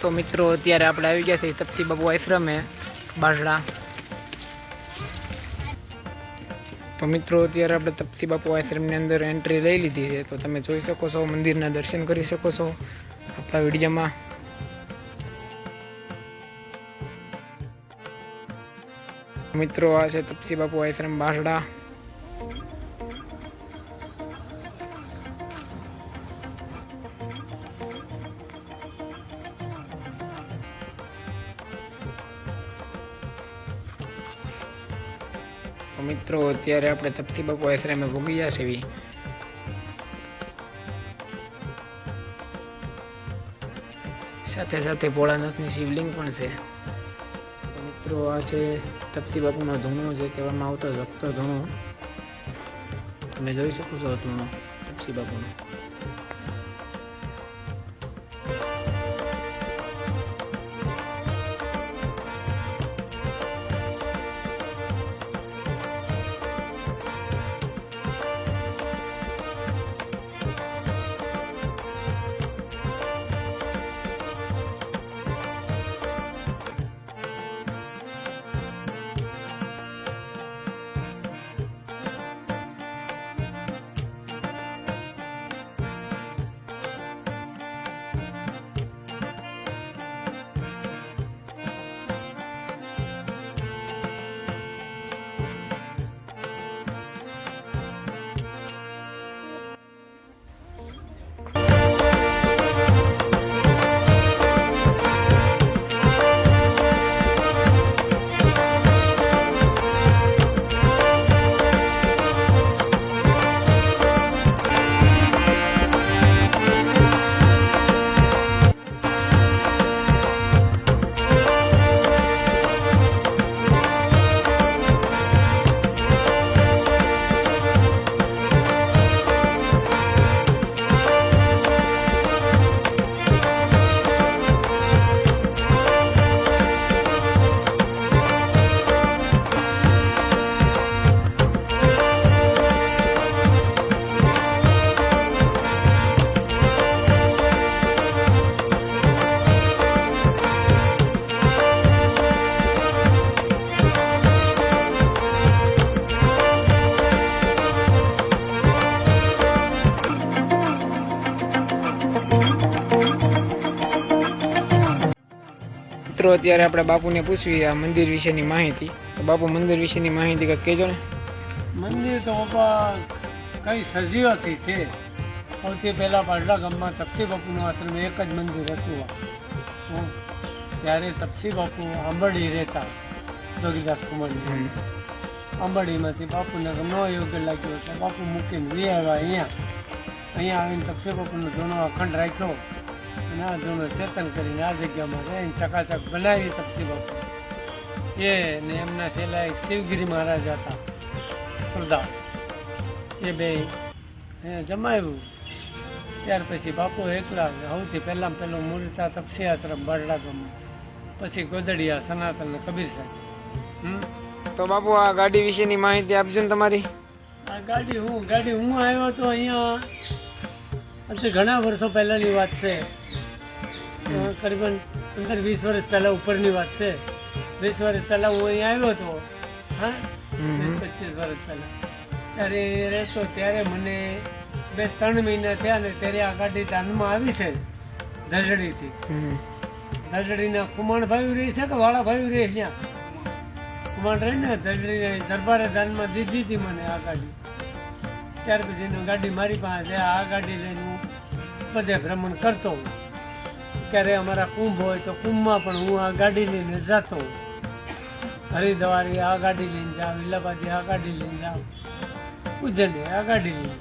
તો મિત્રો, અત્યારે આપણે આવી ગયા છીએ તપતી બાબુ આશ્રમે બારડા તો મિત્રો, અત્યારે આપણે તપતી બાપુ આશ્રમની અંદર એન્ટ્રી લઈ લીધી છે. તો તમે જોઈ શકો છો, મંદિરના દર્શન કરી શકો છો આપણા વિડીયોમાં. મિત્રો, આ છે તપસી બાપુ આશ્રમ બારડા તો મિત્રો, અત્યારે આપણે તપતી બાપુ આશ્રમે ભોગી ગયા સાથે સાથે ભોળાનાથની શિવલિંગ પણ છે. મિત્રો, આ છે તપતી બાપુનો ધૂણો જે કહેવામાં આવતો જગતો ધૂણો. તમે જોઈ શકો છો ધૂણો તપસી બાપુનો. મિત્રો અત્યારે આપણે બાપુને પૂછવી આ મંદિર વિશેની માહિતી. તો બાપુ મંદિર વિશેની માહિતી કંઈક કહેજો ને. મંદિર તો બાપા કઈ હતી છે સૌથી પહેલાં પાડલા ગામમાં તપસી બાપુનું આશ્રમ એક જ મંદિર હતું. ત્યારે તપસી બાપુ આંબડી રહેતા જોગીદાસ કુમારની. આંબડીમાંથી બાપુને ન યોગ્ય લાગ્યો એટલે બાપુ મૂકીને લઈ આવ્યા અહીંયા. અહીંયા આવીને તપસી બાપુનો જૂનો અખંડ રાખ્યો. અને આ ચેતન કરીને આ જગ્યામાં રહીને ચકાચક બનાવી તપસી બાપુ એ ને એમના છેલ્લા એક શિવગીરી મહારાજ હતા સુરદાસ. એ બે જમાવ્યું. ત્યાર પછી બાપુ એકલા સૌથી પહેલાં પહેલું મૂર્તા તપસી આશ્રમ બરડા ગામમાં. પછી ગોદડિયા સનાતન ને કબીર સાહેબ. તો બાપુ આ ગાડી વિશેની માહિતી આપજો ને તમારી. આ ગાડી હું ગાડી હું આવ્યો તો અહીંયા ઘણા વર્ષો પહેલાંની વાત છે. કરીબન પંદર વીસ વર્ષ પહેલાં ઉપરની વાત છે. વીસ વર્ષ પહેલાં હું અહીંયા આવ્યો હતો. હા? પચીસ વર્ષ પહેલાં. ત્યારે રહેતો ત્યારે મને બે ત્રણ મહિના થયા ને ત્યારે આ ગાડી દાનમાં આવી છે ધજડીથી. ધજડીના કુમાણભાઈ રહે છે કે વાળાભાઈ રહે ત્યાં? કુમાણ રહે ને ધજડીને દરબારે દાનમાં દીધી હતી મને આ ગાડી. ત્યાર પછી ગાડી મારી પાસે આ ગાડી લઈને હું બધે ભ્રમણ કરતો હોઉં. ક્યારે અમારા કુંભ હોય તો કુંભમાં પણ હું આ ગાડી લઈને જતો હરિદ્વારી આ ગાડી લઈને જાઉં ઇલાહાબાદી આ ગાડી લઈને જાઉં, ઉજ્જૈન આ ગાડી લઈને